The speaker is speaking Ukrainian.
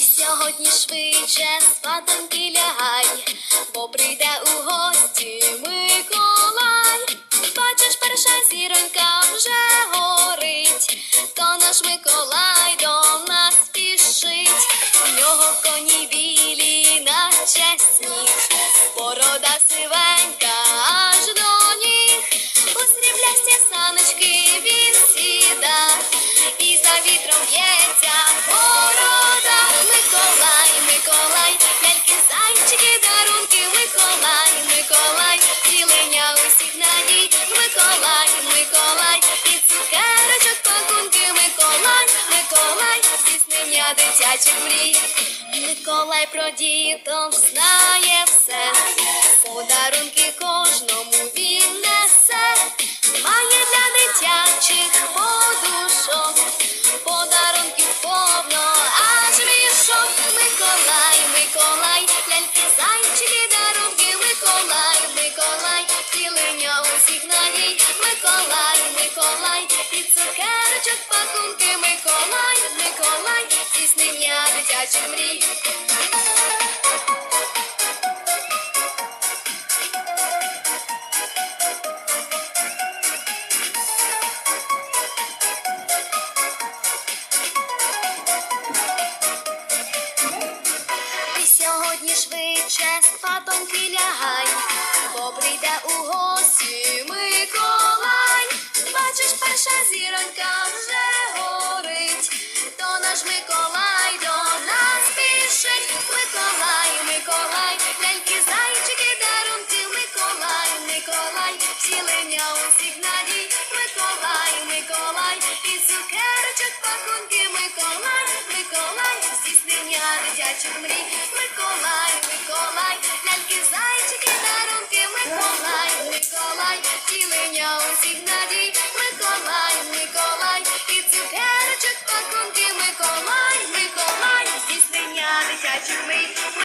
Сьогодні швидше спатоньки лягай, бо прийде у гості Миколай. Бачиш, перша зіронька вже горить, то наш Миколай до нас спішить. В нього коні білі, наче сніг, борода сивенька аж до ніг. У сріблясті саночки він сіда, і за вітром б'ється цілення надій, Миколай, Миколай, і цукерочок пакунки, Миколай, Миколай, здійснення дитячих мрій. Миколай про діток знає все, подарунки кожному Миколай, і цукерочок пакунки, Миколай, Миколай, здійснення дитячих мрій. Ти сьогодні швидше спатоньки лягай, бо прийде у гості Миколай. Перша зіронька вже горить, то наш Миколай до нас спішить. Миколай, Миколай, ляльки, зайчики, дарунки, Миколай, Миколай, втілення усіх надій, Миколай, Миколай, і цукерочок пакунки, Миколай, Миколай, здійснення дитячих мрій, Миколай, Миколай, ляльки, зайчики, дарунки, Миколай, Миколай, втілення усіх надій, that you made.